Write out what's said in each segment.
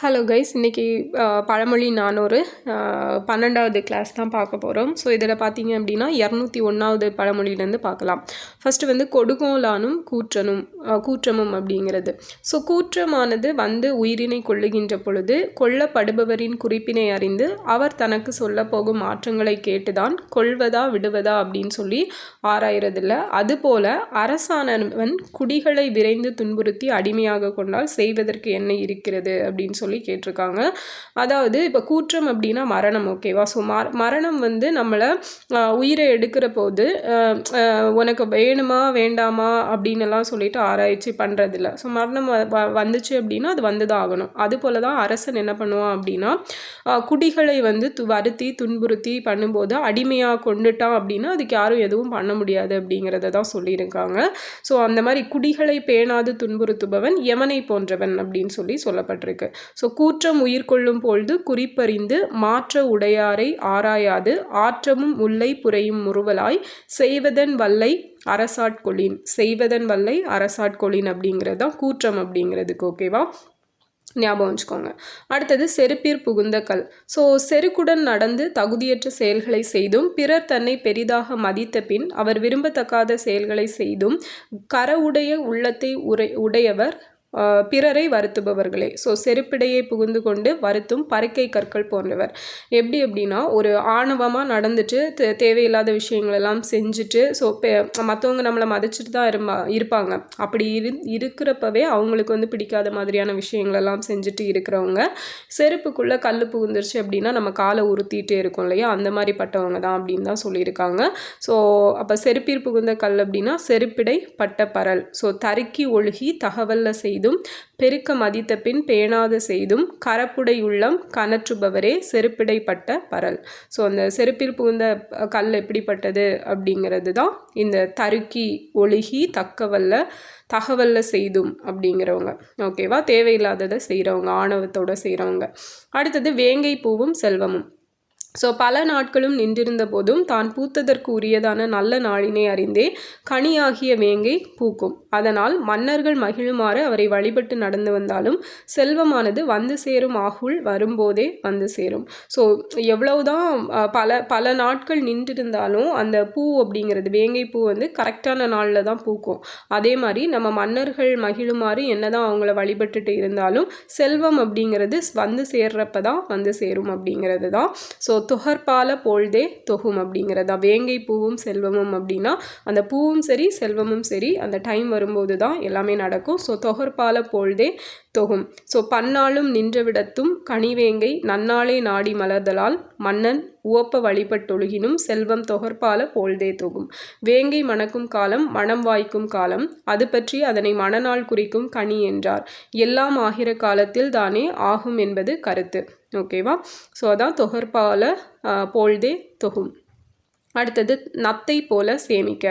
Hello guys இன்றைக்கி பழமொழி நானூறு. பன்னெண்டாவது கிளாஸ் தான் பார்க்க போகிறோம் ஸோ இதில் பார்த்தீங்க அப்படின்னா இரநூத்தி ஒன்றாவது பழமொழியிலேருந்து பார்க்கலாம். ஃபஸ்ட்டு வந்து கொடுங்கோலானும் கூற்றனும் கூற்றமும் அப்படிங்கிறது. ஸோ கூற்றமானது வந்து உயிரினை கொள்ளுகின்ற பொழுது கொல்லப்படுபவரின் குறிப்பினை அறிந்து அவர் தனக்கு சொல்ல போகும் மாற்றங்களை கேட்டுதான் கொள்வதா விடுவதா அப்படின்னு சொல்லி ஆராயறதில்ல. அதுபோல அரசானவன் குடிகளை விரைந்து துன்புறுத்தி அடிமையாக கொண்டால் செய்வதற்கு என்ன இருக்கிறது அப்படின்னு சொல்லி சொல்லி கேட்டிருக்காங்க. அதாவது இப்போ கூற்றம் அப்படின்னா மரணம் ஓகேவா ஸோ மர மரணம் வந்து நம்மளை உயிரை எடுக்கிற போது உனக்கு வேணுமா வேண்டாமா அப்படின்னு எல்லாம் சொல்லிட்டு ஆராய்ச்சி பண்ணுறதில்ல ஸோ மரணம் வ- வ- வந்துச்சு அப்படின்னா அது வந்து தான் ஆகணும். அதுபோல தான் அரசன் என்ன பண்ணுவான் அப்படின்னா குடிகளை வந்து து வருத்தி துன்புறுத்தி பண்ணும்போது அடிமையாக கொண்டுட்டான் அப்படின்னா அதுக்கு யாரும் எதுவும் பண்ண முடியாது அப்படிங்கிறத தான் சொல்லியிருக்காங்க. ஸோ அந்த மாதிரி குடிகளை பேணாது துன்புறுத்துபவன் யமனை போன்றவன் அப்படின்னு சொல்லி சொல்லப்பட்டிருக்கு. ஸோ கூற்றம் உயிர் கொள்ளும் பொழுது குறிப்பறிந்து மாற்ற உடையாரை ஆராயாது ஆற்றமும் உள்ளை புரையும் முறுவலாய் செய்வதன் வல்லை அரசாட்கொளின் செய்வதன் வல்லை அரசாட்கொளின் அப்படிங்கிறது தான் கூற்றம் அப்படிங்கிறதுக்கு ஓகேவா ஞாபகம் வச்சுக்கோங்க. அடுத்தது செருப்பீர் புகுந்த கல். ஸோ செருக்குடன் நடந்து தகுதியற்ற செயல்களை செய்தும் பிறர் தன்னை பெரிதாக மதித்த பின் அவர் விரும்பத்தக்காத செயல்களை செய்தும் கரவுடைய உள்ளத்தை உரை உடையவர் பிறரை வருத்துபவர்களே. ஸோ செருப்பிடையே புகுந்து கொண்டு வருத்தும் பறக்கை கற்கள் போன்றவர். எப்படி அப்படின்னா ஒரு ஆணவமாக நடந்துட்டு தே- தேவையில்லாத விஷயங்களெல்லாம் செஞ்சுட்டு ஸோ மற்றவங்க நம்மளை மதிச்சுட்டு தான் இருமா இருப்பாங்க. அப்படி இரு இருக்கிறப்பவே அவங்களுக்கு வந்து பிடிக்காத மாதிரியான விஷயங்களெல்லாம் செஞ்சுட்டு இருக்கிறவங்க செருப்புக்குள்ளே கல் புகுந்துருச்சு அப்படின்னா நம்ம காலை உறுத்திட்டே இருக்கோம் இல்லையா? அந்த மாதிரி பட்டவங்க தான் அப்படின்னு தான் சொல்லியிருக்காங்க. ஸோ அப்போ செருப்பிற் புகுந்த கல் அப்படின்னா செருப்பிடை பட்ட பரல். ஸோ தருக்கி ஒழுகி தகவலில் தகவல்ல செய்தும் பெருக்க மதித்த பின் பேணாத செய்தும் கரப்புடை உள்ளம் கனற்றுபவரே செருப்பிடைப்பட்ட பரல். ஸோ அந்த செருப்பில் புகுந்த கல் எப்படிப்பட்டது அப்படிங்கிறது தான் இந்த தருக்கி ஒழுகி தக்கவல்ல தகவல்ல செய்தும் அப்படிங்கிறவங்க. ஓகேவா தேவையில்லாததை செய்கிறவங்க ஆணவத்தோடு செய்கிறவங்க அடுத்தது வேங்கை பூவும் செல்வமும். ஸோ பல நாட்களும் நின்றிருந்த போதும் தான் பூத்ததற்கு உரியதான நல்ல நாளினை அறிந்தே கனியாகிய வேங்கை பூக்கும். அதனால் மன்னர்கள் மகிழுமாறு அவரை வழிபட்டு நடந்து வந்தாலும் செல்வமானது வந்து சேரும் ஆகுள் வரும்போதே வந்து சேரும். ஸோ எவ்வளவுதான் பல பல நாட்கள் நின்றிருந்தாலும் அந்த பூ அப்படிங்கிறது வேங்கை பூ வந்து கரெக்டான நாளில் தான் பூக்கும். அதே மாதிரி நம்ம மன்னர்கள் மகிழுமாறு என்னதான் அவங்கள வழிபட்டுட்டு இருந்தாலும் செல்வம் அப்படிங்கிறது வந்து சேர்றப்ப தான் வந்து சேரும் அப்படிங்கிறது தான். ஸோ துகர்பால போல்தே தொகும் அப்படிங்கிறதா? வேங்கை பூவும் செல்வமும் அப்படின்னா அந்த பூவும் சரி செல்வமும் சரி அந்த டைம் வரும்போது தான் எல்லாமே நடக்கும். ஸோ தொகர்பால போல்தே தொகும். ஸோ பன்னாளும் நின்றவிடத்தும் கனிவேங்கை நன்னாளே நாடி மலர்தலால் மன்னன் உவப்ப வழிபட்டொழுகினும் செல்வம் தொகர்பால போல்தே தொகும். வேங்கை மணக்கும் காலம் மனம் வாய்க்கும் காலம். அது பற்றி அதனை மணநாள் குறிக்கும் கனி என்றார். எல்லாம் ஆகிற காலத்தில் தானே ஆகும் என்பது கருத்து. ஓகேவா? ஸோ அதான் தொகர்பால போல்தே தொகும். அடுத்தது நத்தை போல சேமிக்க.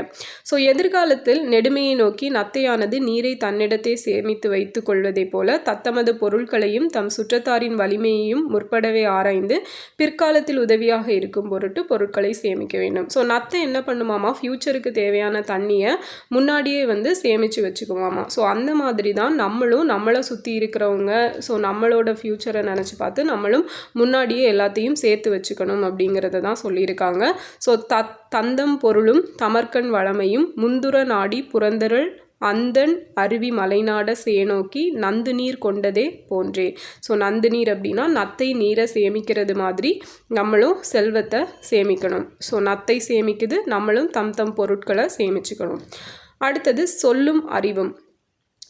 ஸோ எதிர்காலத்தில் நெடுமையை நோக்கி நத்தையானது நீரை தன்னிடத்தை சேமித்து வைத்து கொள்வதைப் போல தத்தமது பொருட்களையும் தம் சுற்றத்தாரின் வலிமையையும் முற்படவே ஆராய்ந்து பிற்காலத்தில் உதவியாக இருக்கும் பொருட்டு பொருட்களை சேமிக்க வேண்டும். ஸோ நத்தை என்ன பண்ணுமாமா? ஃப்யூச்சருக்கு தேவையான தண்ணியை முன்னாடியே வந்து சேமித்து வச்சுக்குவாமா ஸோ அந்த மாதிரி தான் நம்மளும் நம்மளை சுற்றி இருக்கிறவங்க ஸோ நம்மளோட ஃப்யூச்சரை நினச்சி பார்த்து நம்மளும் முன்னாடியே எல்லாத்தையும் சேர்த்து வச்சுக்கணும் அப்படிங்கிறத தான் சொல்லியிருக்காங்க. ஸோ த தந்தம் பொருளும் தமர்கண் வளமையும் முந்துர நாடி புரந்தரள் அந்தன் அருவி மலைநாட சேனோக்கி நந்து நீர் கொண்டதே போன்றே. ஸோ நந்து நீர் அப்படின்னா நத்தை நீரை சேமிக்கிறது மாதிரி நம்மளும் செல்வத்தை சேமிக்கணும். ஸோ நத்தை சேமிக்குது நம்மளும் தம் தம் பொருட்களை சேமிச்சுக்கணும். அடுத்தது சொல்லும் அறிவும்.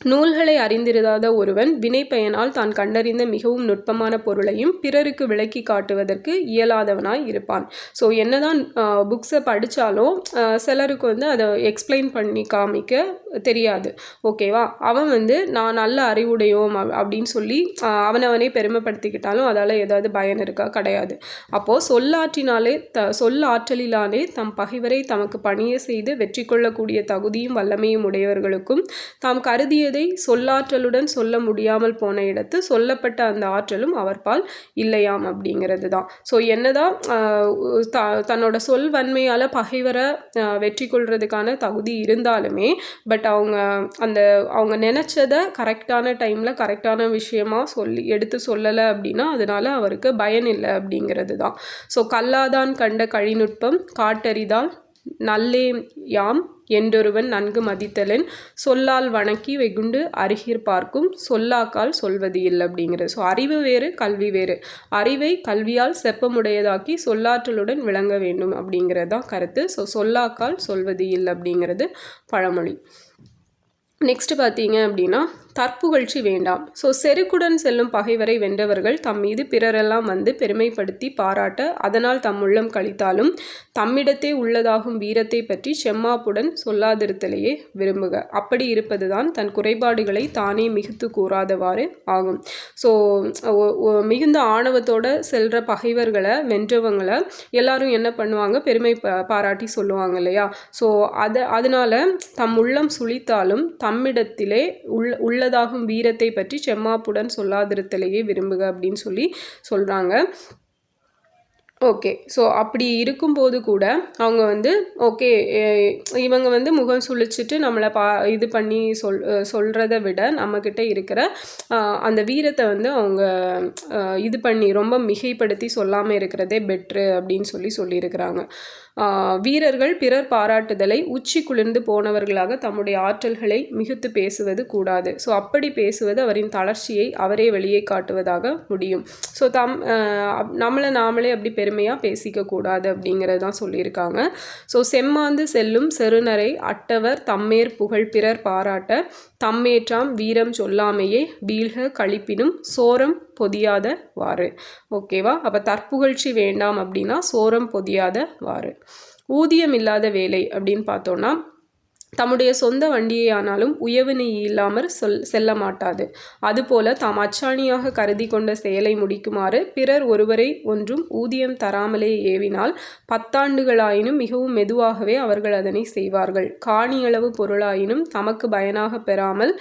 நூல்களை அறிந்திராத ஒருவன் வினைப்பயனால் தான் கண்டறிந்த மிகவும் நுட்பமான பொருளையும் பிறருக்கு விளக்கி காட்டுவதற்கு இயலாதவனாய் இருப்பான். ஸோ என்னதான் புக்ஸை படித்தாலும் சிலருக்கு வந்து அதை எக்ஸ்பிளைன் பண்ணி காமிக்க தெரியாது. ஓகேவா அவன் வந்து நான் நல்ல அறிவுடையோம் அப்படின்னு சொல்லி ஆஹ், அவனவனே பெருமைப்படுத்திக்கிட்டாலும் அதால் ஏதாவது பயன் இருக்கா? கிடையாது. அப்போது சொல்லாற்றினாலே த சொல் ஆற்றலினாலே தம் பகைவரை தமக்கு பணியை செய்து வெற்றி கொள்ளக்கூடிய தகுதியும் வல்லமையும் உடையவர்களுக்கும் தாம் கருதிய சொல்லியதை சொல்லாற்றலுடன் சொல்ல முடியாமல் போன இடத்து சொல்லப்பட்ட அந்த ஆற்றலும் அவர்பால் இல்லையாம் அப்படிங்கிறது தான். ஸோ என்னதான் த தன்னோட சொல் வன்மையால் பகைவரை வெற்றி கொள்றதுக்கான தகுதி இருந்தாலுமே பட் அவங்க அந்த அவங்க நினச்சதை கரெக்டான டைமில் கரெக்டான விஷயமா சொல்லி எடுத்து சொல்லலை அப்படின்னா அதனால அவருக்கு பயன் இல்லை அப்படிங்கிறது தான். ஸோ கல்லாதான் கண்ட கழிநுட்பம் காட்டறிதால் நல்லே யாம் என்றொருவன் நன்கு மதித்தலன் சொல்லால் வணக்கி வெகுண்டு அருகிற் பார்க்கும் சொல்லாக்கால் சொல்வது இல்லை அப்படிங்கிறது ஸோ அறிவு வேறு கல்வி வேறு. அறிவை கல்வியால் செப்பமுடையதாக்கி சொல்லாற்றலுடன் விளங்க வேண்டும் அப்படிங்கிறது தான் கருத்து. ஸோ சொல்லாக்கால் சொல்வது இல்லை அப்படிங்கிறது பழமொழி. நெக்ஸ்ட் பார்த்தீங்க அப்படின்னா தற்புகழ்ச்சி வேண்டாம். ஸோ செருக்குடன் செல்லும் பகைவரை வென்றவர்கள் தம் மீது பிறரெல்லாம் வந்து பெருமைப்படுத்தி பாராட்ட அதனால் தம் உள்ளம் கழித்தாலும் தம்மிடத்தே உள்ளதாகும் வீரத்தை பற்றி செம்மாப்புடன் சொல்லாதிருத்தலையே விரும்புக. அப்படி இருப்பதுதான் தன் குறைபாடுகளை தானே மிகுத்து கூறாதவாறு ஆகும். ஸோ மிகுந்த ஆணவத்தோட செல்ற பகைவர்களை வென்றவங்களை எல்லாரும் என்ன பண்ணுவாங்க? பெருமை ப பாராட்டி சொல்லுவாங்க இல்லையா? ஸோ அதை அதனால தம் உள்ளம் சுழித்தாலும் தம்மிடத்திலே உள்ள உள்ளதாகும் வீரத்தை பற்றி செம்மாப்புடன் சொல்லாதிருத்தலையே விரும்புக அப்படின்னு சொல்லி சொல்கிறாங்க ஓகே ஸோ அப்படி இருக்கும்போது கூட அவங்க வந்து ஓகே இவங்க வந்து முகம் சுழிச்சிட்டு நம்மளை பா இது பண்ணி சொல் சொல்கிறத விட நம்மக்கிட்ட இருக்கிற அந்த வீரத்தை வந்து அவங்க இது பண்ணி ரொம்ப மிகைப்படுத்தி சொல்லாமல் இருக்கிறதே பெட்ரு அப்படின்னு சொல்லி சொல்லியிருக்கிறாங்க. வீரர்கள் பிறர் பாராட்டுதலை உச்சி குளிர்ந்து போனவர்களாக தம்முடைய ஆற்றல்களை மிகுத்து பேசுவது கூடாது. ஸோ அப்படி பேசுவது அவரின் தளர்ச்சியை அவரே வெளியே காட்டுவதாக முடியும். ஸோ தம் அப்- நம்மளை நாமளே அப்படி பெருமையாக பேசிக்க கூடாது அப்படிங்கிறது தான் சொல்லியிருக்காங்க. ஸோ செம்மாந்து செல்லும் செருநரை அட்டவர் தம்மேர் புகழ் பிறர் பாராட்ட தம்மேற்றாம் வீரம் சொல்லாமையே வீழ்க கழிப்பினும் சோரம் பொதியாத வாறு. ஓகேவா அப்போ தற்புகழ்ச்சி வேண்டாம் அப்படின்னா சோரம் பொதியாத வாறு. ஊதியம் இல்லாத வேலை அப்படின்னு பார்த்தோன்னா தம்முடைய சொந்த வண்டியை ஆனாலும் உயவினை இல்லாமற் சொல் செல்ல மாட்டாது. அதுபோல தாம் அச்சாணியாக கருதி கொண்ட செயலை முடிக்குமாறு பிறர் ஒருவரை ஒன்றும் ஊதியம் தராமலே ஏவினால் பத்தாண்டுகளாயினும் மிகவும் மெதுவாகவே அவர்கள் அதனை செய்வார்கள். காணியளவு பொருளாயினும் தமக்கு பயனாக பெறாமல்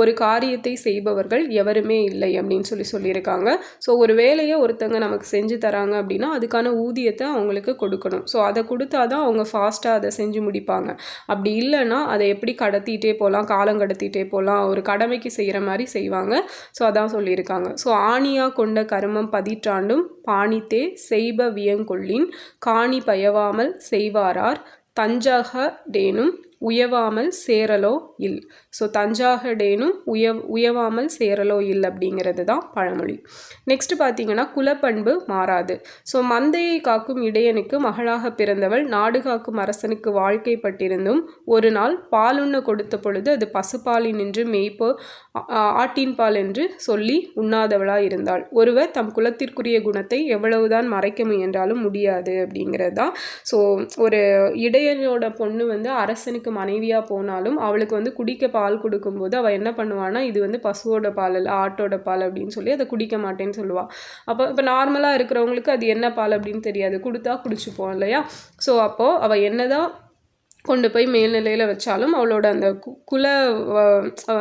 ஒரு காரியத்தை செய்பவர்கள் எவருமே இல்லை அப்படின்னு சொல்லி சொல்லியிருக்காங்க. ஸோ ஒரு வேலையை ஒருத்தங்க நமக்கு செஞ்சு தராங்க அப்படின்னா அதுக்கான ஊதியத்தை அவங்களுக்கு கொடுக்கணும். ஸோ அதை கொடுத்தாதான் அவங்க ஃபாஸ்ட்டாக அதை செஞ்சு முடிப்பாங்க. அப்படி இல்லைன்னா அதை எப்படி கடத்திட்டே போகலாம் காலம் கடத்திட்டே போகலாம் ஒரு கடமைக்கு செய்கிற மாதிரி செய்வாங்க. ஸோ அதான் சொல்லியிருக்காங்க. ஸோ ஆணியா கொண்ட கருமம் பதிற்றாண்டும் பாணித்தே செய்ப வியங்கொள்ளின் காணி பயவாமல் செய்வாரார் தஞ்சாக டேனும் உயவாமல் சேரலோ இல். ஸோ தஞ்சாகடேனும் உய உயவாமல் சேரலோ இல் அப்படிங்கிறது தான் பழமொழி. நெக்ஸ்ட் பார்த்தீங்கன்னா குலப்பண்பு மாறாது. ஸோ மந்தையை காக்கும் இடையனுக்கு மகளாக பிறந்தவள் நாடு காக்கும் அரசனுக்கு வாழ்க்கைப்பட்டிருந்தும் ஒரு நாள் பாலுண்ண கொடுத்த பொழுது அது பசுப்பாலின் என்று மேய்ப்போ ஆட்டின் பால் என்று சொல்லி உண்ணாதவளாக இருந்தாள் ஒருவர் தம் குலத்திற்குரிய குணத்தை எவ்வளவுதான் மறைக்க முயன்றாலும் முடியாது அப்படிங்கிறது தான். ஸோ ஒரு இடையனோட பொண்ணு வந்து அரசனுக்கு மனைவியாக போனாலும் அவளுக்கு வந்து குடிக்க பால் கொடுக்கும்போது அவள் என்ன பண்ணுவான்னா இது வந்து பசுவோட பால் இல்லை ஆட்டோட பால் அப்படின்னு சொல்லி அதை குடிக்க மாட்டேன்னு சொல்லுவாள் அப்போ இப்போ நார்மலாக இருக்கிறவங்களுக்கு அது என்ன பால் அப்படின்னு தெரியாது. கொடுத்தா குடிச்சுப்போம் இல்லையா? ஸோ அப்போது அவள் என்ன தான் கொண்டு போய் மேல்நிலையில் வச்சாலும் அவளோட அந்த கு குல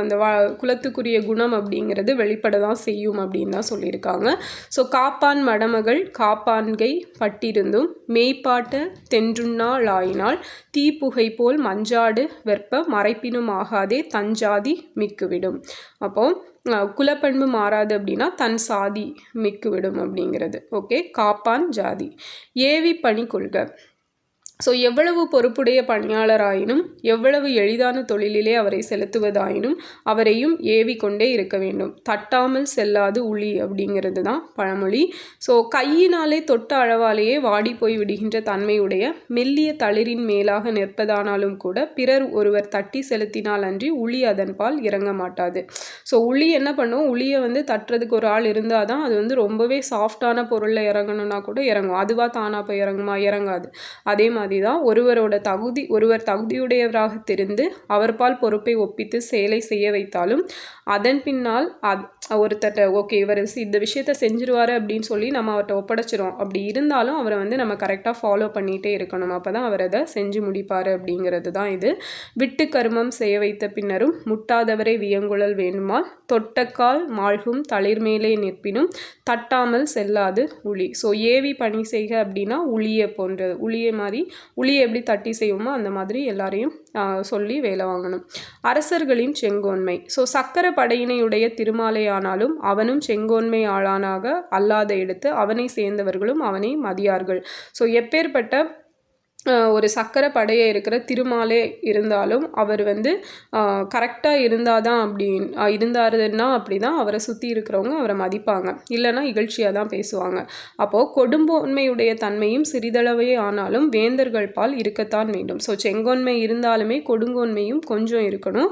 அந்த வா குலத்துக்குரிய குணம் அப்படிங்கிறது வெளிப்பட தான் செய்யும் அப்படின்னு தான் சொல்லியிருக்காங்க. ஸோ காப்பான் மடமகள் காப்பான்கை பட்டிருந்தும் மேய்ப்பாட்ட தென்றுண்ணாளாயினால் தீப்புகை போல் மஞ்சாடு வெற்ப மறைப்பினும் ஆகாதே தஞ்சாதி மிக்குவிடும். அப்போ குலப்பண்பு மாறாது அப்படின்னா தன் சாதி மிக்குவிடும் அப்படிங்கிறது. ஓகே காப்பான் ஜாதி. ஏவி பணி கொள்க ஸோ எவ்வளவு பொறுப்புடைய பணியாளராயினும் எவ்வளவு எளிதான தொழிலிலே அவரை செலுத்துவதாயினும் அவரையும் ஏவி கொண்டே இருக்க வேண்டும். தட்டாமல் செல்லாது உளி அப்படிங்கிறது தான் பழமொழி. ஸோ கையினாலே தொட்ட அளவாலேயே வாடி போய் விடுகின்ற தன்மையுடைய மெல்லிய தளிரின் மேலாக நிற்பதானாலும் கூட பிறர் ஒருவர் தட்டி செலுத்தினால் அன்றி உளி அதன்பால் இறங்க மாட்டாது. ஸோ உளி என்ன பண்ணும்? உளியை வந்து தட்டுறதுக்கு ஒரு ஆள் இருந்தால் தான் அது வந்து ரொம்பவே சாஃப்டான பொருளில் இறங்கணும்னா கூட இறங்கும். அதுவாக தானாக போய் இறங்குமா? இறங்காது. அதே மாதிரி மாதிரி தான் ஒருவரோட தகுதி ஒருவர் தகுதியுடையவராக தெரிந்து அவர்பால் பொறுப்பை ஒப்பித்து செயலை செய்ய வைத்தாலும் அதன் பின்னால் அத் ஒருத்தட்ட ஓகே இவர் இந்த விஷயத்த செஞ்சிருவார் அப்படின்னு சொல்லி நம்ம அவர்கிட்ட ஒப்படைச்சிரும். அப்படி இருந்தாலும் அவரை வந்து நம்ம கரெக்டாக ஃபாலோ பண்ணிகிட்டே இருக்கணும். அப்போ தான் அவர் அதை செஞ்சு முடிப்பார் அப்படிங்கிறது தான் இது. விட்டு கருமம் செய்ய வைத்த பின்னரும் முட்டாதவரை வியங்குழல் வேண்டுமால் தொட்டக்கால் மாழ்கும் தளிர்மேலே நிற்பினும் தட்டாமல் செல்லாது உளி. ஸோ ஏவி பணி செய்க அப்படின்னா உளியை போன்றது உளியை மாதிரி உளியை எப்படி தட்டி செய்வோமோ அந்த மாதிரி எல்லாரையும் சொல்லி வேலை வாங்கணும். அரசர்களின் செங்கோன்மை. ஸோ சக்கர படையினையுடைய திருமாலையானாலும் அவனும் செங்கோன்மை ஆளானாக அல்லாத எடுத்து அவனை சேர்ந்தவர்களும் அவனை மதியார்கள். ஸோ எப்பேற்பட்ட ஒரு சக்கரை படையை இருக்கிற திருமாலே இருந்தாலும் அவர் வந்து கரெக்டாக இருந்தால் தான் அப்படி இருந்தாருன்னா அப்படி தான் அவரை சுற்றி இருக்கிறவங்க அவரை மதிப்பாங்க. இல்லைன்னா இகழ்ச்சியாக தான் பேசுவாங்க. அப்போது கொடும்போன்மையுடைய தன்மையும் சிறிதளவே ஆனாலும் வேந்தர்கள் பால் இருக்கத்தான் வேண்டும். ஸோ செங்கோன்மை இருந்தாலுமே கொடுங்கோன்மையும் கொஞ்சம் இருக்கணும்.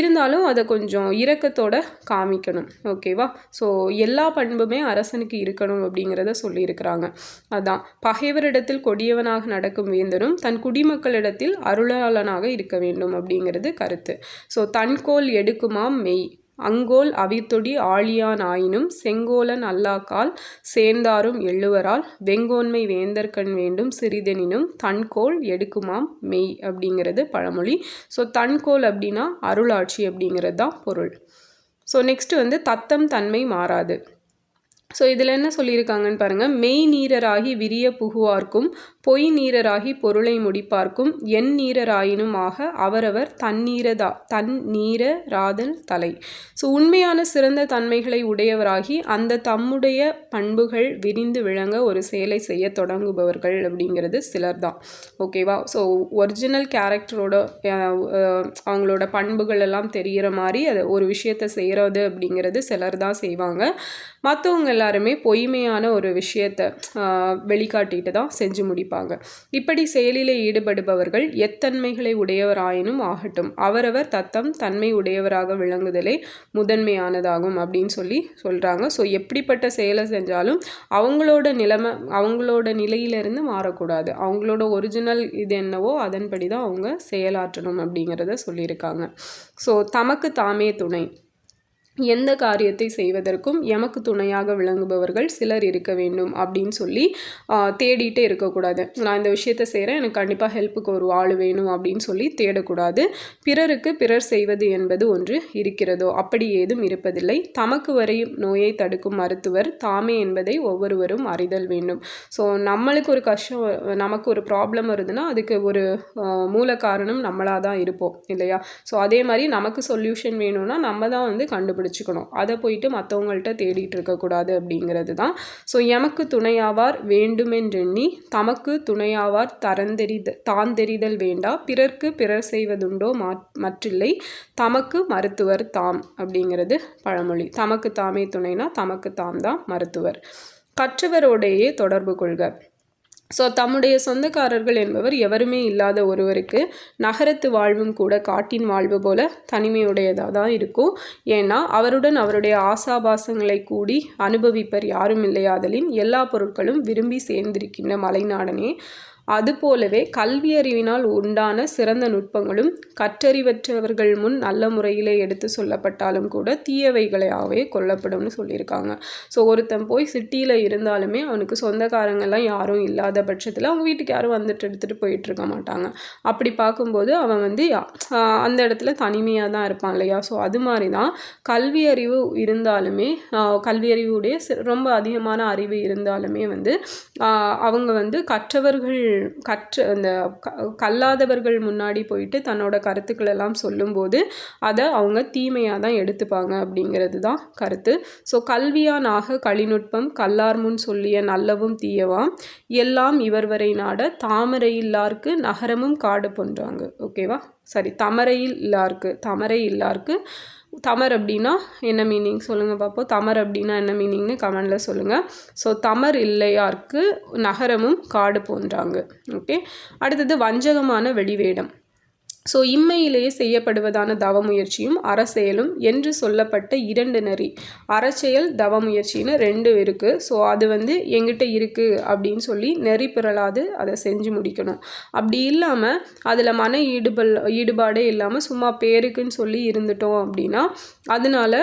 இருந்தாலும் அதை கொஞ்சம் இரக்கத்தோட காமிக்கணும். ஓகேவா? ஸோ எல்லா பண்புமே அரசனுக்கு இருக்கணும் அப்படிங்கிறத சொல்லியிருக்கிறாங்க. அதான். பகைவரிடத்தில் கொடியவனாக நடக்கும் இருக்கும் வேந்தரும் தன் குடிமக்களிடத்தில் அருளாளனாக இருக்க வேண்டும் அப்படிங்கிறது கருத்து. ஸோ தன்கோல் எடுக்குமாம் மெய். அங்கோல் அவித்தொடி ஆழியான் ஆயினும் செங்கோலன் அல்லாக்கால் சேர்ந்தாரும் எள்ளுவரால். வெங்கோன்மை வேந்தர்கண் வேண்டும் சிறிதெனினும் தன்கோல் எடுக்குமாம் மெய் அப்படிங்கிறது பழமொழி. ஸோ தன்கோல் அப்படின்னா அருளாட்சி அப்படிங்கிறது தான் பொருள். ஸோ நெக்ஸ்ட் வந்து தத்தம் தன்மை மாறாது. ஸோ இதில் என்ன சொல்லியிருக்காங்கன்னு பாருங்கள் மெய் நீரராகி விரிய புகுவார்க்கும் பொய் நீரராகி பொருளை முடிப்பார்க்கும் என் நீரராயினும் ஆக அவரவர் தன்னீரதா தன் நீரராதல் தலை. ஸோ உண்மையான சிறந்த தன்மைகளை உடையவராகி அந்த தம்முடைய பண்புகள் விரிந்து விளங்க ஒரு செயலை செய்ய தொடங்குபவர்கள் அப்படிங்கிறது சிலர் தான். ஓகேவா ஸோ ஒரிஜினல் கேரக்டரோட அவங்களோட பண்புகள் எல்லாம் தெரிகிற மாதிரி அதை ஒரு விஷயத்தை செய்கிறது அப்படிங்கிறது சிலர் தான் செய்வாங்க. மற்றவங்க எல்லாருமே பொய்மையான ஒரு விஷயத்தை வெளிக்காட்டிட்டு தான் செஞ்சு முடிப்பாங்க. இப்படி செயலில் ஈடுபடுபவர்கள் எத்தன்மைகளை உடையவராயினும் ஆகட்டும். அவரவர் தத்தம் தன்மை உடையவராக விளங்குதலே முதன்மையானதாகும் அப்படின்னு சொல்லி சொல்கிறாங்க ஸோ எப்படிப்பட்ட செயலை செஞ்சாலும் அவங்களோட நிலைமை அவங்களோட நிலையிலிருந்து மாறக்கூடாது. அவங்களோட ஒரிஜினல் இது என்னவோ அதன்படி தான் அவங்க செயலாற்றணும் அப்படிங்கிறத சொல்லியிருக்காங்க. ஸோ தமக்கு தாமே துணை. எந்த காரியத்தை செய்வதற்கும் எமக்கு துணையாக விளங்குபவர்கள் சிலர் இருக்க வேண்டும் அப்படின்னு சொல்லி தேடிட்டே இருக்கக்கூடாது. நான் இந்த விஷயத்தை செய்கிறேன் எனக்கு கண்டிப்பாக ஹெல்ப்புக்கு ஒரு ஆள் வேணும் அப்படின்னு சொல்லி தேடக்கூடாது. பிறருக்கு பிறர் செய்வது என்பது ஒன்று இருக்கிறதோ அப்படி ஏதும் இருப்பதில்லை. தமக்கு வரையும் நோயை தடுக்கும் மருத்துவர் தாமே என்பதை ஒவ்வொருவரும் அறிதல் வேண்டும். ஸோ நம்மளுக்கு ஒரு கஷ்டம் நமக்கு ஒரு ப்ராப்ளம் வருதுன்னா அதுக்கு ஒரு மூல காரணம் நம்மளாக தான் இருப்போம் இல்லையா? ஸோ அதே மாதிரி நமக்கு சொல்யூஷன் வேணும்னா நம்ம தான் வந்து கண்டுபிடி பிடிச்சிக்கணும் அதை போயிட்டு மற்றவங்கள்ட்ட தேடிட்டு இருக்கக்கூடாது அப்படிங்கிறது தான். ஸோ எமக்கு துணையாவார் வேண்டுமென்றெண்ணி தமக்கு துணையாவார் தரந்தெறித தாந்தெறிதல் வேண்டா பிறர்க்கு பிறர் செய்வதுண்டோ மற்றில்லை தமக்கு மருத்துவர் தாம் அப்படிங்கிறது பழமொழி. தமக்கு தாமே துணைனா தமக்கு தாம் தான் மருத்துவர். கற்றவரோடையே தொடர்பு கொள்க. ஸோ தம்முடைய சொந்தக்காரர்கள் என்பவர் எவருமே இல்லாத ஒருவருக்கு நகரத்து வாழ்வும் கூட காட்டின் வாழ்வு போல தனிமையுடையதாக தான் இருக்கும். ஏன்னா அவருடன் அவருடைய ஆசாபாசங்களை கூடி அனுபவிப்பர் யாரும் இல்லையாதலின் எல்லா பொருட்களும் விரும்பி சேர்ந்திருக்கின்ற மலைநாடனே. அதுபோலவே கல்வியறிவினால் உண்டான சிறந்த நுட்பங்களும் கற்றறிவற்றவர்கள் முன் நல்ல முறையிலே எடுத்து சொல்லப்பட்டாலும் கூட தீயவைகளையாகவே கொல்லப்படும்னு சொல்லியிருக்காங்க. ஸோ ஒருத்தன் போய் சிட்டியில் இருந்தாலுமே அவனுக்கு சொந்தக்காரங்கள்லாம் யாரும் இல்லாத பட்சத்தில் அவங்க வீட்டுக்கு யாரும் வந்துட்டு எடுத்துகிட்டு போயிட்டு இருக்க மாட்டாங்க. அப்படி பார்க்கும்போது அவன் வந்து அந்த இடத்துல தனிமையாக தான் இருப்பான் இல்லையா? ஸோ அது மாதிரி தான் கல்வியறிவு இருந்தாலுமே கல்வியறிவுடைய ரொம்ப அதிகமான அறிவு இருந்தாலுமே வந்து அவங்க வந்து கற்றவர்கள் கற்ற அந்த கல்லாதவர்கள் முன்னாடி போயிட்டு தன்னோட கருத்துக்கள் எல்லாம் சொல்லும்போது அதை அவங்க தீமையாக தான் எடுத்துப்பாங்க அப்படிங்கிறது தான் கருத்து. ஸோ கல்வியானாக கழிநுட்பம் கல்லார் முன் சொல்லிய நல்லவும் தீயவாம் எல்லாம் இவர் வரை நாட தாமரையில்லாருக்கு நகரமும் காடு போன்றாங்க. ஓகேவா சரி தமரையில் இல்லாருக்கு தமரை இல்லாருக்கு தமர் அப்படின்னா என்ன மீனிங் சொல்லுங்கள் பார்ப்போம் தமர் அப்படின்னா என்ன மீனிங்னு கமெண்டில் சொல்லுங்கள் ஸோ தமர் இல்லையாருக்கு நகரமும் காடு போன்றாங்க. ஓகே அடுத்தது வஞ்சகமான வெளிவேடம் ஸோ இம்மையிலேயே செய்யப்படுவதான தவ முயற்சியும் அறச்செயலும் என்று சொல்லப்பட்ட இரண்டு நெறி. அறச்செயல் தவ முயற்சின்னு ரெண்டு இருக்குது ஸோ அது வந்து எங்கிட்ட இருக்குது அப்படின்னு சொல்லி நெறி பிறலாது அதை செஞ்சு முடிக்கணும். அப்படி இல்லாமல் அதில் மன ஈடுபல் ஈடுபாடே இல்லாமல் சும்மா பேருக்குன்னு சொல்லி இருந்துட்டோம் அப்படின்னா அதனால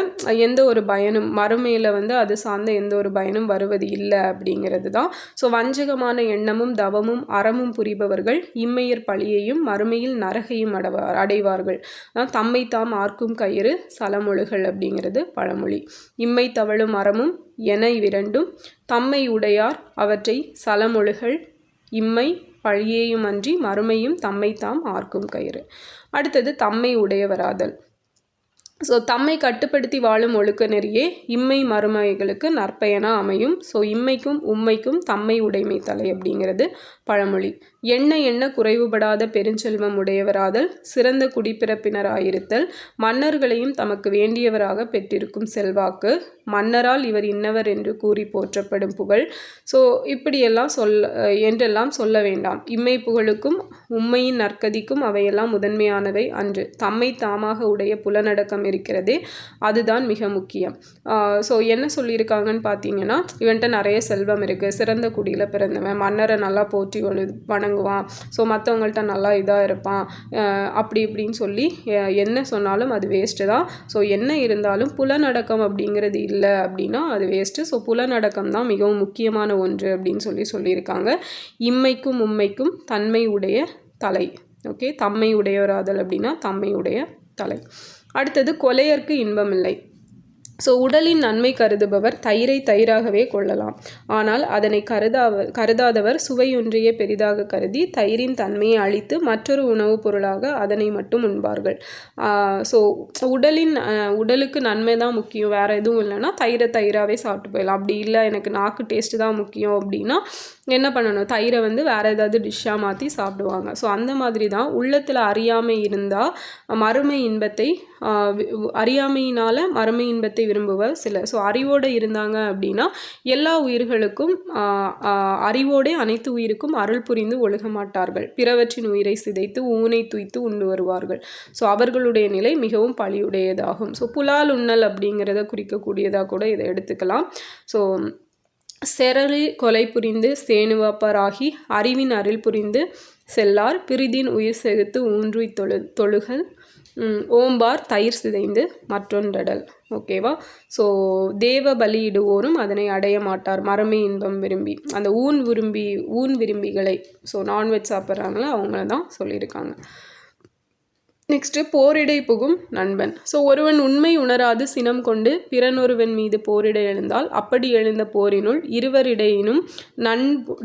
எந்த ஒரு பயனும் மறுமையில் வந்து அது சார்ந்த எந்த ஒரு பயனும் வருவது இல்லை அப்படிங்கிறது தான். ஸோ வஞ்சகமான எண்ணமும் தவமும் அறமும் புரிபவர்கள் இம்மையர் பழியையும் மறுமையில் நரகையும் அடைவார் அடைவார்கள். தம்மை தாம் ஆர்க்கும் கயிறு சலமொழுகள் அப்படிங்கிறது பழமொழி. இம்மை தவழும் அறமும் என இவ்விரண்டும் தம்மை உடையார் அவற்றை சலமொழுகள் இம்மை பழியேயும் அன்றி மறுமையும் தம்மை தாம் ஆர்க்கும் கயிறு. அடுத்தது தம்மை உடையவராதல். ஸோ தம்மை கட்டுப்படுத்தி வாழும் ஒழுக்க நெறியே இம்மை மறுமைகளுக்கு நற்பயனாக அமையும். ஸோ இம்மைக்கும் உம்மைக்கும் தம்மை உடைமை தலை அப்படிங்கிறது பழமொழி. எண்ண எண்ண குறைவுபடாத பெருஞ்செல்வம் உடையவராதல் சிறந்த குடிப்பிறப்பினராயிருத்தல் மன்னர்களையும் தமக்கு வேண்டியவராக பெற்றிருக்கும் செல்வாக்கு மன்னரால் இவர் இன்னவர் என்று கூறி போற்றப்படும் புகழ். ஸோ இப்படியெல்லாம் சொல் என்றெல்லாம் சொல்ல வேண்டாம். இம்மை புகழுக்கும் உண்மையின் நற்கதிக்கும் அவையெல்லாம் முதன்மையானவை அன்று. தம்மை தாமாக உடைய புலனடக்கம் இருக்கிறதே அதுதான் மிக முக்கியம். ஸோ என்ன சொல்லியிருக்காங்கன்னு பார்த்தீங்கன்னா இவன்ட்ட நிறைய செல்வம் இருக்குது சிறந்த குடியில் பிறந்தவன் மன்னரை நல்லா போற்றி வணங்குவான் ஸோ மற்றவங்கள்ட்ட நல்லா இதாக இருப்பான். அப்படி இப்படின்னு சொல்லி என்ன சொன்னாலும் அது வேஸ்ட்டு தான். ஸோ என்ன இருந்தாலும் புலநடக்கம் அப்படிங்கிறது இல்லை அப்படின்னா அது வேஸ்ட்டு ஸோ புலநடக்கம் தான் மிகவும் முக்கியமான ஒன்று அப்படின்னு சொல்லி சொல்லியிருக்காங்க. இம்மைக்கும் உண்மைக்கும் தன்மை உடைய தலை. ஓகே தம்மை உடையவராதல் அப்படின்னா தம்மை உடைய தலை. அடுத்தது கொலையர்க்கு இன்பமில்லை. ஸோ உடலின் நன்மை கருதுபவர் தயிரை தயிராகவே கொள்ளலாம். ஆனால் அதனை கருதாவ கருதாதவர் சுவையொன்றையே பெரிதாக கருதி தயிரின் தன்மையை அழித்து மற்றொரு உணவுப் பொருளாக அதனை மட்டும் உண்பார்கள். ஸோ உடலின் உடலுக்கு நன்மை தான் முக்கியம். வேறு எதுவும் இல்லைன்னா தயிரை தயிராகவே சாப்பிட்டு போயிடலாம். அப்படி இல்லை எனக்கு நாக்கு டேஸ்ட்டு தான் முக்கியம் அப்படின்னா என்ன பண்ணணும்? தயிரை வந்து வேறு ஏதாவது டிஷ்ஷாக மாற்றி சாப்பிடுவாங்க. ஸோ அந்த மாதிரி தான் உள்ளத்தில் அறியாமை இருந்தால் மறுமை இன்பத்தை அறியாமையினால் மறுமை இன்பத்தை விரும்புவர் சில ஸோ அறிவோடு இருந்தாங்க அப்படின்னா எல்லா உயிர்களுக்கும் அறிவோடே அனைத்து உயிருக்கும் அருள் புரிந்து ஒழுக மாட்டார்கள். பிறவற்றின் உயிரை சிதைத்து ஊனை துய்த்து உண்டு வருவார்கள். ஸோ அவர்களுடைய நிலை மிகவும் பழியுடையதாகும். ஸோ புலால் உண்ணல் அப்படிங்கிறத குறிக்கக்கூடியதாக கூட இதை எடுத்துக்கலாம். ஸோ செரலில் கொலை புரிந்து சேனுவாப்பராகி அறிவின் அருள் புரிந்து செல்லார். பிரிதின் உயிர் செகுத்து ஊன்றி தொழு தொழுகள் ஓம்பார் தயிர் சிதைந்து மற்றொன்றடல். ஓகேவா ஸோ தேவ பலியிடுவோரும் அதனை அடைய மாட்டார். மரமே இன்பம் விரும்பி. அந்த ஊன் விரும்பி ஊன் விரும்பிகளை ஸோ நான்வெஜ் சாப்பிட்றாங்களோ? அவங்கள தான் சொல்லியிருக்காங்க. நெக்ஸ்ட்டு போரிடை புகும் நண்பன். ஸோ ஒருவன் உண்மை உணராது சினம் கொண்டு பிறனொருவன் மீது போரிட எழுந்தால் அப்படி எழுந்த போரினுள் இருவரிடையினும் நண்பு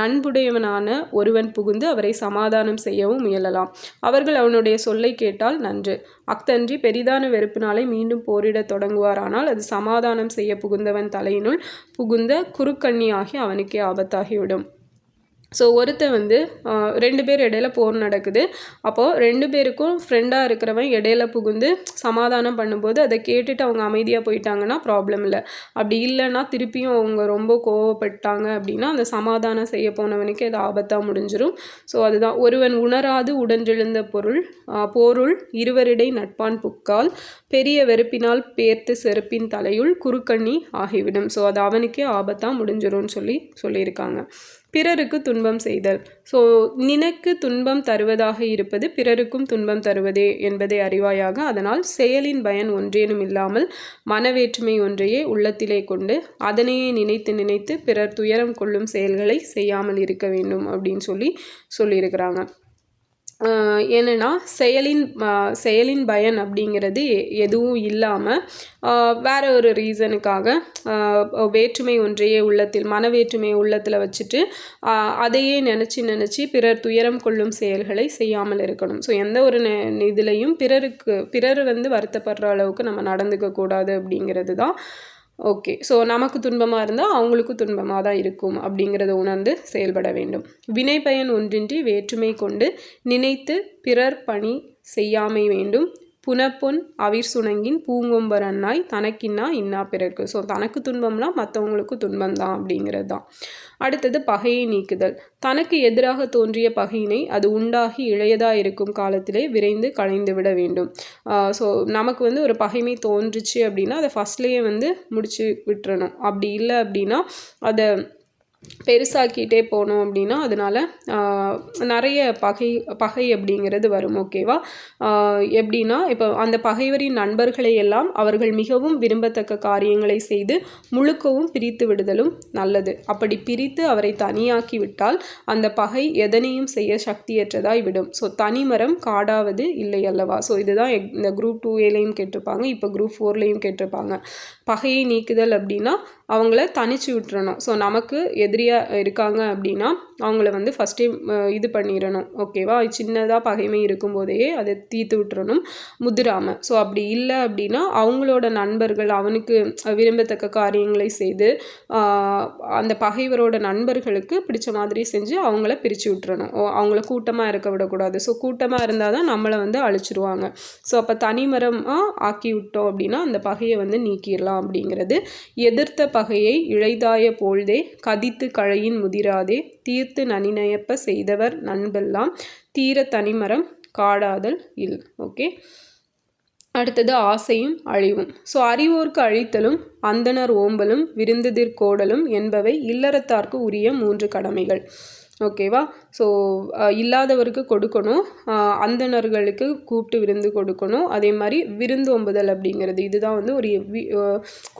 நண்புடையவனான ஒருவன் புகுந்து அவரை சமாதானம் செய்யவும் முயலலாம். அவர்கள் அவனுடைய சொல்லை கேட்டால் நன்று. அக்தன்றி பெரிதான வெறுப்பினாலே மீண்டும் போரிடத் தொடங்குவாரானால் அது சமாதானம் செய்ய புகுந்தவன் தலையினுள் புகுந்த குறுக்கண்ணியாகி அவனுக்கே ஆபத்தாகிவிடும். ஸோ ஒருத்தன் வந்து ரெண்டு பேர் இடையில போர் நடக்குது. அப்போது ரெண்டு பேருக்கும் ஃப்ரெண்டாக இருக்கிறவன் இடையில புகுந்து சமாதானம் பண்ணும்போது அதை கேட்டுட்டு அவங்க அமைதியாக போயிட்டாங்கன்னா ப்ராப்ளம் இல்லை. அப்படி இல்லைன்னா திருப்பியும் அவங்க ரொம்ப கோவப்பட்டாங்க அப்படின்னா அந்த சமாதானம் செய்ய போனவனுக்கு அது ஆபத்தாக முடிஞ்சிடும் ஸோ அதுதான். ஒருவன் உணராது உடன்றெழுந்த பொருள் போருள் இருவரிடை நட்பான் புக்கால் பெரிய வெறுப்பினால் பேர்த்து செருப்பின் தலையுள் குறுக்கண்ணி ஆகிவிடும். ஸோ அது அவனுக்கே ஆபத்தாக முடிஞ்சிரும்னு சொல்லி சொல்லியிருக்காங்க. பிறருக்கு துன்பம் செய்தல். ஸோ நினக்கு துன்பம் தருவதாக இருப்பது பிறருக்கும் துன்பம் தருவதே என்பதை அறிவாயாக அதனால் செயலின் பயன் ஒன்றேனும் இல்லாமல் மனவேற்றுமை ஒன்றையே உள்ளத்திலே கொண்டு அதனையே நினைத்து நினைத்து பிறர் துயரம் கொள்ளும் செயல்களை செய்யாமல் இருக்க வேண்டும் அப்படின்னு சொல்லி சொல்லியிருக்கிறாங்க. என்னென்னா செயலின் செயலின் பயன் அப்படிங்கிறது எதுவும் இல்லாமல் வேறு ஒரு ரீசனுக்காக வேற்றுமை ஒன்றையே உள்ளத்தில் மனவேற்றுமையை உள்ளத்தில் வச்சுட்டு அதையே நினச்சி நினச்சி பிறர் துயரம் கொள்ளும் செயல்களை செய்யாமல் இருக்கணும். ஸோ எந்த ஒரு இதுலேயும் பிறருக்கு பிறர் வந்து வருத்தப்படுற அளவுக்கு நம்ம நடந்துக்க கூடாது அப்படிங்கிறது தான் ஓகே ஸோ நமக்கு துன்பமாக இருந்தால் அவங்களுக்கும் துன்பமாக தான் இருக்கும் அப்படிங்கிறத உணர்ந்து செயல்பட வேண்டும். வினை பயன் ஒன்றின்றி வேற்றுமை கொண்டு நினைத்து பிறர் பணி செய்யாமை வேண்டும். புனப்பொன் அவிர் சுணங்கின் பூங்கொம்பர் அண்ணாய் தனக்கின்னா இன்னா பிறகு. ஸோ தனக்கு துன்பம்னா மற்றவங்களுக்கு துன்பம் தான் அப்படிங்கிறது தான் அடுத்தது பகையை நீக்குதல். தனக்கு எதிராக தோன்றிய பகையினை அது உண்டாகி இளையதாக இருக்கும் காலத்திலே விரைந்து களைந்து விட வேண்டும். ஸோ நமக்கு வந்து ஒரு பகைமை தோன்றுச்சு அப்படின்னா அதை ஃபஸ்ட்லேயே வந்து முடிச்சு விட்டுறணும். அப்படி இல்லை அப்படின்னா அதை பெருசாக்கிட்டே போனோம் அப்படின்னா அதனால் நிறைய பகை பகை அப்படிங்கிறது வரும் ஓகேவா? எப்படின்னா இப்போ அந்த பகைவரின் நண்பர்களை எல்லாம் அவர்கள் மிகவும் விரும்பத்தக்க காரியங்களை செய்து முழுக்கவும் பிரித்து விடுதலும் நல்லது. அப்படி பிரித்து அவரை தனியாக்கி விட்டால் அந்த பகை எதனையும் செய்ய சக்தியற்றதாய் விடும். ஸோ தனிமரம் காடாவது இல்லை அல்லவா? ஸோ இதுதான் இந்த குரூப் டூ ஏலையும் கேட்டிருப்பாங்க இப்போ குரூப் ஃபோர்லேயும் கேட்டிருப்பாங்க. பகையை நீக்குதல் அப்படின்னா அவங்கள தனிச்சு விட்டுறணும். ஸோ நமக்கு எதிரியாக இருக்காங்க அப்படின்னா அவங்கள வந்து ஃபஸ்ட்டே இது பண்ணிடணும். ஓகேவா சின்னதாக பகைமை இருக்கும்போதே அதை தீர்த்து விட்டுறணும் முதிராமல் ஸோ அப்படி இல்லை அப்படின்னா அவங்களோட நண்பர்கள் அவனுக்கு விரும்பத்தக்க காரியங்களை செய்து அந்த பகைவரோட நண்பர்களுக்கு பிடிச்ச மாதிரி செஞ்சு அவங்கள பிரித்து விட்டுறணும். அவங்கள கூட்டமாக இருக்க விடக்கூடாது. ஸோ கூட்டமாக இருந்தால் தான் நம்மளை வந்து அழிச்சிருவாங்க. ஸோ அப்போ தனிமரமாக ஆக்கி விட்டோம் அப்படின்னா அந்த பகையை வந்து நீக்கிடலாம் அப்படிங்கிறது. எதிர்த்த பகையை இழைதாய போல்தே கதித்து கழையின் முதிராதே தீர்த்து நனிநயப்ப செய்தவர் நண்பெல்லாம். தீர தனிமரம் காடாதல் இல். ஓகே? அடுத்தது ஆசையும் அழிவும். ஸோ அறிவோர்க்கு அழித்தலும் அந்தனர் ஓம்பலும் விருந்ததிற்கோடலும் என்பவை இல்லறத்தார்க்கு உரிய மூன்று கடமைகள். ஓகேவா? ஸோ இல்லாதவருக்கு கொடுக்கணும். அந்தணர்களுக்கு கூப்பிட்டு விருந்து கொடுக்கணும். அதே மாதிரி விருந்து ஒம்புதல் அப்படிங்கிறது இதுதான் வந்து ஒரு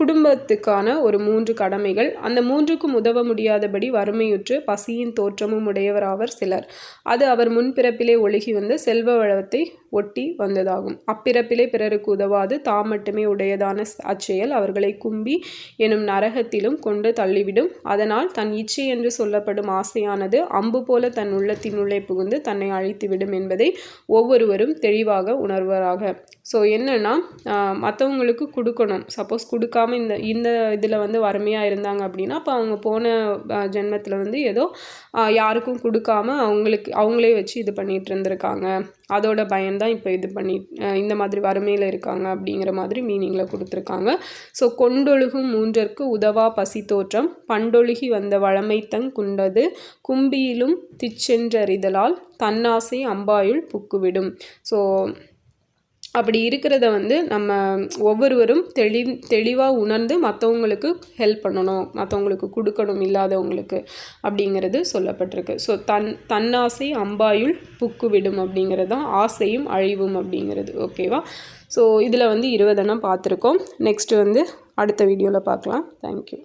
குடும்பத்துக்கான ஒரு மூன்று கடமைகள். அந்த மூன்றுக்கும் உதவ முடியாதபடி வறுமையுற்று பசியின் தோற்றமும் உடையவராவர் சிலர். அது அவர் முன்பிறப்பிலே ஒழுகி வந்து செல்வ வளத்தை ஒட்டி வந்ததாகும். அப்பிறப்பிலே பிறருக்கு உதவாது தாம் மட்டுமே உடையதான அச்செயல் அவர்களை கும்பி எனும் நரகத்திலும் கொண்டு தள்ளிவிடும். அதனால் தன் இச்சை என்று சொல்லப்படும் ஆசையானது அம்பு போல தன் உள்ளத்தினுள்ளே புகுந்து தன்னை அழித்துவிடும் என்பதை ஒவ்வொருவரும் தெளிவாக உணர்வராக. ஸோ என்னென்னா மற்றவங்களுக்கு கொடுக்கணும். சப்போஸ் கொடுக்காம இந்த இந்த இதில் வந்து வறுமையாக இருந்தாங்க அப்படின்னா அப்போ அவங்க போன ஜென்மத்தில் வந்து ஏதோ யாருக்கும் கொடுக்காம அவங்களுக்கு அவங்களே வச்சு இது பண்ணிகிட்டு இருந்திருக்காங்க. அதோட பயன்தான் இப்போ இது பண்ணி இந்த மாதிரி வறுமையில் இருக்காங்க அப்படிங்கிற மாதிரி மீனிங்கில் கொடுத்துருக்காங்க. ஸோ கொண்டொழுகும் மூன்றற்கு உதவா பசி தோற்றம் பண்டொழுகி வந்த வளமைத்தங் குண்டது. கும்பியிலும் திச்சென்றறிதலால் தன்னாசை அம்பாயுள் புக்குவிடும். ஸோ அப்படி இருக்கிறத வந்து நம்ம ஒவ்வொருவரும் தெளி தெளிவாக உணர்ந்து மற்றவங்களுக்கு ஹெல்ப் பண்ணணும் மற்றவங்களுக்கு கொடுக்கணும் இல்லாதவங்களுக்கு அப்படிங்கிறது சொல்லப்பட்டிருக்கு. ஸோ தன் தன்னாசை அம்பாயுள் புக்கு விடும் அப்படிங்கிறது தான் ஆசையும் அழிவும் அப்படிங்கிறது. ஓகேவா ஸோ இதில் வந்து இருபதெண்ணம் பார்த்துருக்கோம். நெக்ஸ்ட்டு வந்து அடுத்த வீடியோவில் பார்க்கலாம். தேங்க்யூ